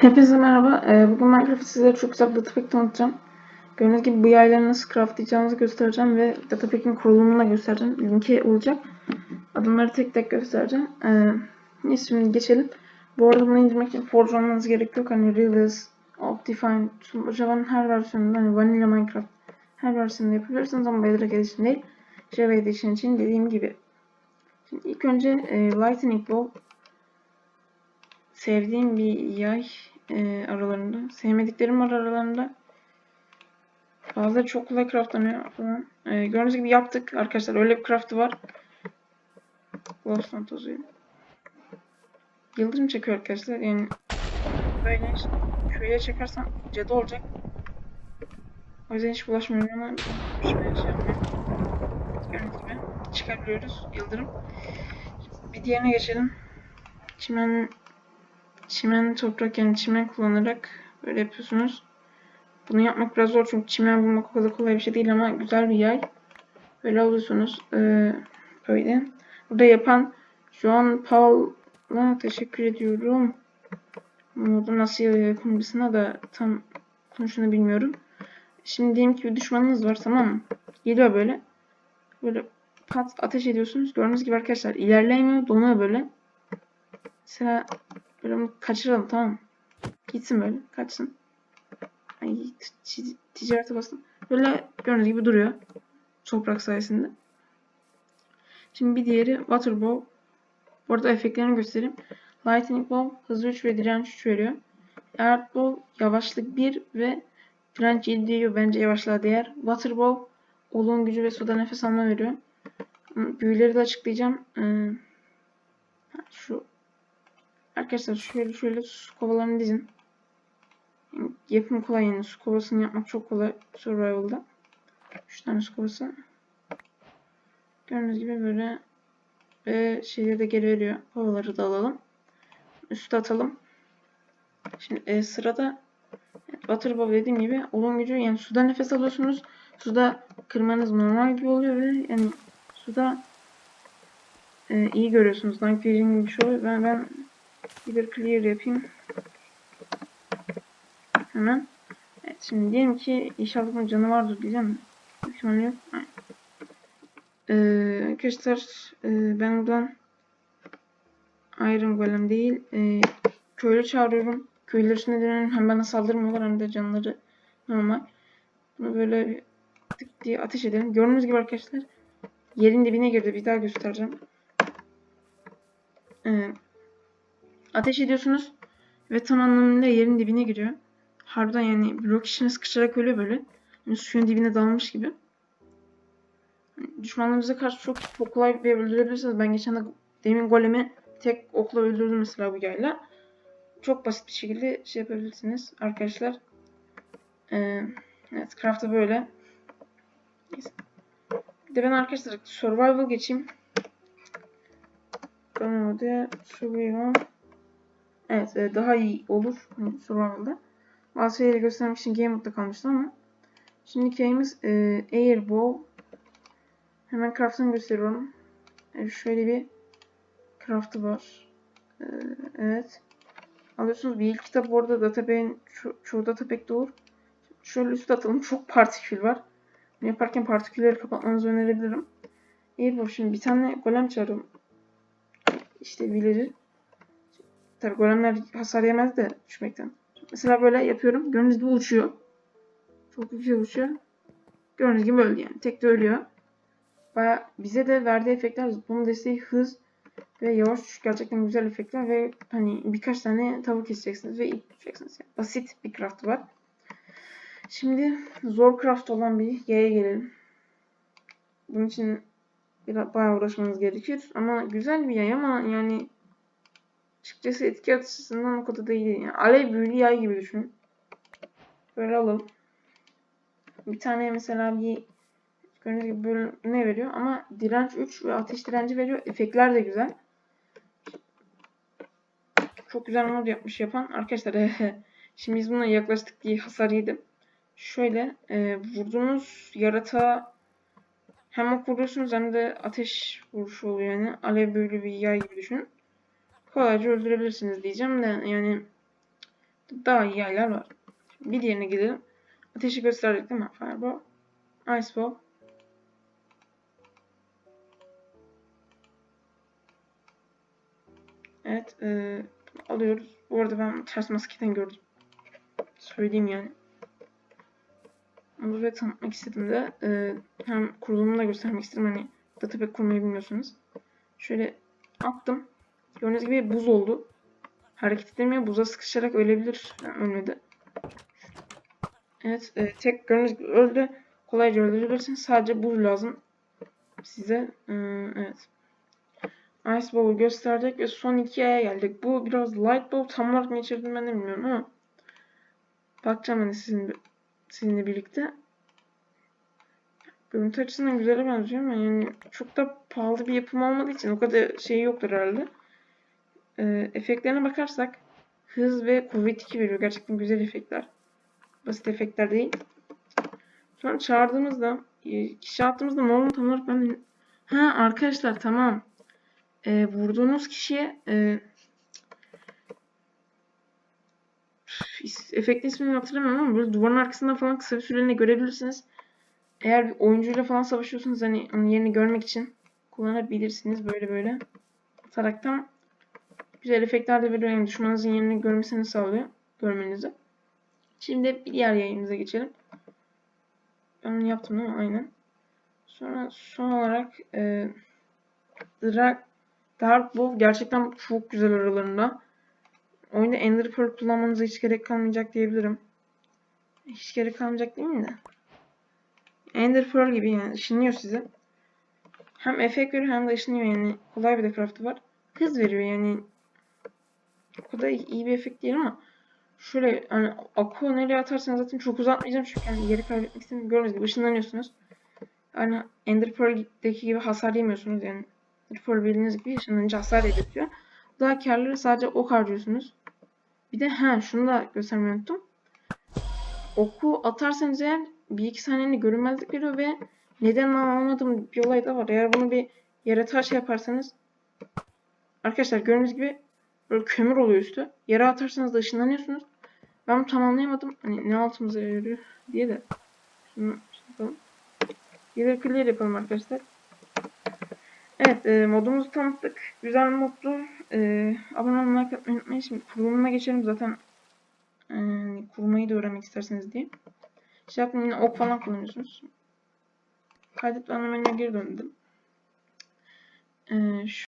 Hepinize merhaba. Ee, bugün Minecraft'ı size çok güzel bir datapack tanıtacağım. Gördüğünüz gibi bu yayları nasıl craftlayacağınızı göstereceğim ve datapack'in kurulumunu da göstereceğim. Linki olacak. Adımları tek tek göstereceğim. Ee, neyse şimdi geçelim. Bu arada bunu indirmek için Forge olmanız gerekiyor. Hani Realize, Optifine, Java'nın her versiyonunda hani Vanilla Minecraft her versiyonunda yapabilirsiniz ama Bedrock Edition değil. Java Edition için dediğim gibi. Şimdi ilk önce e, Lightning Bolt sevdiğim bir yay e, aralarında. Sevmediklerim var aralarında. Bazıları çok kolay craftlanıyor falan. E, gördüğünüz gibi yaptık arkadaşlar. Öyle bir craftı var. Glowstone tozu. Yıldırım çekiyor arkadaşlar. Yani böyle işte şöyle çekersem cadı olacak. O yüzden hiç bulaşmıyorum ama şöyle şey yapmıyorum. Gördüğünüz gibi çıkarıyoruz. Yıldırım. Bir diğerine geçelim. Çimen çimen toprak yani çimen kullanarak böyle yapıyorsunuz. Bunu yapmak biraz zor çünkü çimen bulmak o kadar kolay bir şey değil ama güzel bir yay. Böyle alıyorsunuz. Ee, böyle. Burada yapan John Paul'a teşekkür ediyorum. Bunu nasıl yapımcısına da tam konuşunu bilmiyorum. Şimdi diyelim ki bir düşmanınız var tamam mı? Geliyor böyle. Böyle pat ateş ediyorsunuz. Gördüğünüz gibi arkadaşlar ilerleyemiyor. Donuyor böyle. Mesela Onu kaçıralım tamam? Gitsin böyle. Kaçsın. Ay ticarete bastım. Böyle gördüğünüz gibi duruyor. Toprak sayesinde. Şimdi bir diğeri Water Bow. Bu efektlerini göstereyim. Lightning Bow hızlı 3 ve direnç 3 veriyor. Earth Bow yavaşlık 1 ve direnç 7 diyor. Bence yavaşlığa değer. Water Bow olun gücü ve suda nefes alma veriyor. Büyüleri de açıklayacağım. Ee, şu Arkadaşlar şöyle şöyle su kovalarını dizin. Yapım kolay yani su kovasını yapmak çok kolay survival'da. 3 tane su kovası. Gördüğünüz gibi böyle ve şeyleri de geri veriyor. Kovaları da alalım. Üste atalım. Şimdi e, sırada water bow dediğim gibi olum gücü yani suda nefes alıyorsunuz. Suda kırmanız normal gibi oluyor ve yani suda e, iyi görüyorsunuz. Night vision gibi bir şey oluyor. Ben, ben bir clear yapayım. Hemen. Evet şimdi diyelim ki inşallah bunun canı vardır diyeceğim. Ihtimalle yok. Ee, arkadaşlar e, ben buradan Iron Golem değil e, köylü çağırıyorum. Köylüler üstüne dönelim. Hem bana saldırmıyorlar hem de canları normal. Bunu böyle tık diye ateş edelim. Gördüğünüz gibi arkadaşlar yerin dibine girdi. Bir daha göstereceğim. Ee, Ateş ediyorsunuz ve tam anlamıyla yerin dibine giriyor. Harbiden yani blok içine sıkışarak ölüyor böyle. Yani suyun dibine dalmış gibi. Düşmanlarınıza karşı çok, çok kolay bir öldürebilirsiniz. Ben geçen de demin golemi tek okla öldürdüm mesela bu yayla. Çok basit bir şekilde şey yapabilirsiniz arkadaşlar. Ee, evet craft'ta böyle. Neyse. Bir de ben arkadaşlar survival geçeyim. Ben orada survival Evet e, daha iyi olur survival'da. Bazı şeyleri göstermek için game mode'da kalmıştı ama. Şimdiki yayımız e, Air Bow. Hemen craft'ını gösteriyorum. E, şöyle bir craft'ı var. E, evet. Alıyorsunuz bir ilk kitap orada datapack'in ço çoğu datapack'te olur. Şöyle üst atalım. Çok partikül var. Bunu yaparken partikülleri kapatmanızı önerebilirim. Airbow şimdi bir tane golem çağırıyorum. İşte villager. Tabi golemler hasar yemez de düşmekten. Mesela böyle yapıyorum. Gördüğünüz gibi uçuyor. Çok yüksek uçuyor. Gördüğünüz gibi öldü yani. Tek de ölüyor. Baya bize de verdiği efektler zıplama desteği hız ve yavaş uçuş gerçekten güzel efektler ve hani birkaç tane tavuk keseceksiniz ve ip tutacaksınız. Yani basit bir craft var. Şimdi zor craft olan bir Y'ye gelelim. Bunun için biraz bayağı uğraşmanız gerekir ama güzel bir yay ama yani Açıkçası etki açısından o kadar da değil. Yani alev büyülü yay gibi düşün. Böyle alalım. Bir tane mesela bir gördüğünüz gibi böyle ne veriyor ama direnç 3 ve ateş direnci veriyor. Efektler de güzel. Çok güzel mod yapmış yapan. Arkadaşlar şimdi biz buna yaklaştık diye hasar yedim. Şöyle e, vurduğunuz yaratığa hem ok vuruyorsunuz hem de ateş vuruşu oluyor yani. Alev böyle bir yay gibi düşünün kolayca öldürebilirsiniz diyeceğim de yani daha iyi yerler var. Bir diğerine gidelim. Ateşi gösterdik değil mi? Fireball. Iceball. Evet. E, alıyoruz. Bu arada ben ters maskeden gördüm. Söyleyeyim yani. Onu ve tanıtmak istedim de. E, hem kurulumunu da göstermek istedim. Hani database kurmayı bilmiyorsunuz. Şöyle attım. Gördüğünüz gibi buz oldu. Hareket edemiyor. Buza sıkışarak ölebilir. Yani ölmedi. Evet. E, tek gördüğünüz gibi öldü. Kolayca öldürebilirsiniz. Sadece buz lazım. Size. E, evet. Ice Ball'u gösterdik ve son ikiye geldik. Bu biraz Light Ball tam olarak ne içerdiğini ben de bilmiyorum ama bakacağım hani sizin, sizinle birlikte. Görüntü açısından güzele benziyor ama yani çok da pahalı bir yapım olmadığı için o kadar şey yoktur herhalde. Ee, efektlerine bakarsak hız ve kuvvet 2 veriyor. Gerçekten güzel efektler. Basit efektler değil. Sonra çağırdığımızda e, kişi attığımızda olduğunu tam olarak ben Ha arkadaşlar tamam. Ee, vurduğunuz kişiye e, efektin ismini hatırlamıyorum ama böyle duvarın arkasında falan kısa bir süreliğine görebilirsiniz. Eğer bir oyuncuyla falan savaşıyorsanız hani onun yerini görmek için kullanabilirsiniz böyle böyle. Ataraktan güzel efektler de veriyor. Yani düşmanınızın yerini görmesini sağlıyor. Görmenizi. Şimdi bir diğer yayınımıza geçelim. Ben onu yaptım değil mi? Aynen. Sonra son olarak e, Drag, Dark Wolf gerçekten çok güzel aralarında. Oyunda Ender Pearl kullanmanıza hiç gerek kalmayacak diyebilirim. Hiç gerek kalmayacak değil mi de? Ender Pearl gibi yani ışınlıyor sizi. Hem efekt veriyor hem de ışınlıyor yani. Kolay bir de craft'ı var. Hız veriyor yani. O kadar iyi bir efekt değil ama şöyle hani Aqua nereye atarsanız zaten çok uzatmayacağım çünkü yani yeri kaybetmek istemiyorum. Gördüğünüz gibi ışınlanıyorsunuz. Yani Ender Pearl'deki gibi hasar yemiyorsunuz yani. Ender Pearl bildiğiniz gibi ışınlanınca hasar yedirtiyor. Daha karları sadece ok harcıyorsunuz. Bir de ha şunu da göstermeyi unuttum. Oku atarsanız eğer bir iki saniyede görünmezlik veriyor ve neden anlamadığım bir olay da var. Eğer bunu bir yere taş yaparsanız arkadaşlar gördüğünüz gibi böyle kömür oluyor üstü. Yere atarsanız da ışınlanıyorsunuz. Ben bunu tam anlayamadım. Hani ne altımıza yarıyor diye de. Şunu yapalım. Yedek clear yapalım arkadaşlar. Evet e, modumuzu tanıttık. Güzel bir moddu. E, abone olmayı unutmayın. Şimdi kurulumuna geçelim zaten. E, kurmayı da öğrenmek isterseniz diye. Şey yapın yine ok falan kullanıyorsunuz. Kaydet ve anlamaya geri döndüm. E, şu